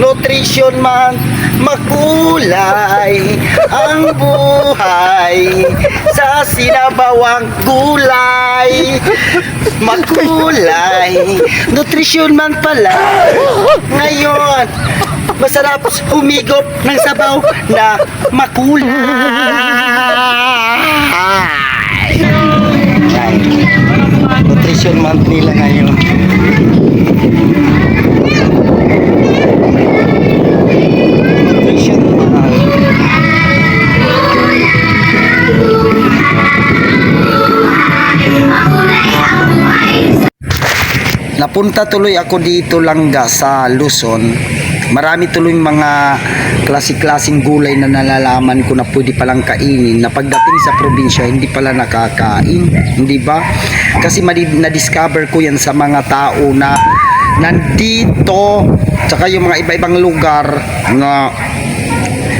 nutrition man makulay ang buhay. Sa sinabawang gulay makulay nutrition man pala. Ngayon masarap humigop ng sabaw na makulay. Nutrition month nila ngayon Napunta tuloy ako dito langga sa Luzon. Marami tuloy mga klase-klaseng gulay na nalalaman ko na pwede palang kainin na pagdating sa probinsya hindi pala nakakain, hindi ba? Kasi na-discover ko yan sa mga tao na nandito tsaka yung mga iba-ibang lugar na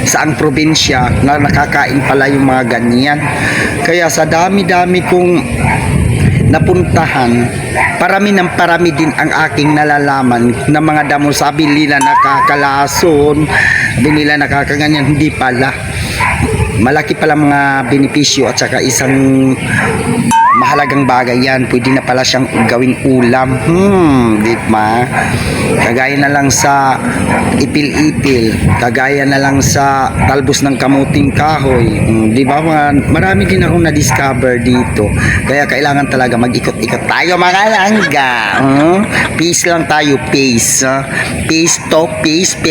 sa ang probinsya na nakakain pala yung mga ganyan. Kaya sa dami-dami kong napuntahan, parami ng parami din ang aking nalalaman na mga damo sabi nila nakakalason, sabi nila nakakaganyan, hindi pala. Malaki pala mga benepisyo at saka isang mahalagang bagay yan. Pwede na pala siyang gawing ulam. Hmm, di ba? Kagaya na lang sa ipil-ipil, kagaya na lang sa talbos ng kamuting kahoy. Hmm, di ba? Marami din akong na-discover dito. Kaya kailangan talaga mag-ikot-ikot tayo mga langga. Hmm? Peace lang tayo, peace. ah. Peace to, peace, peace.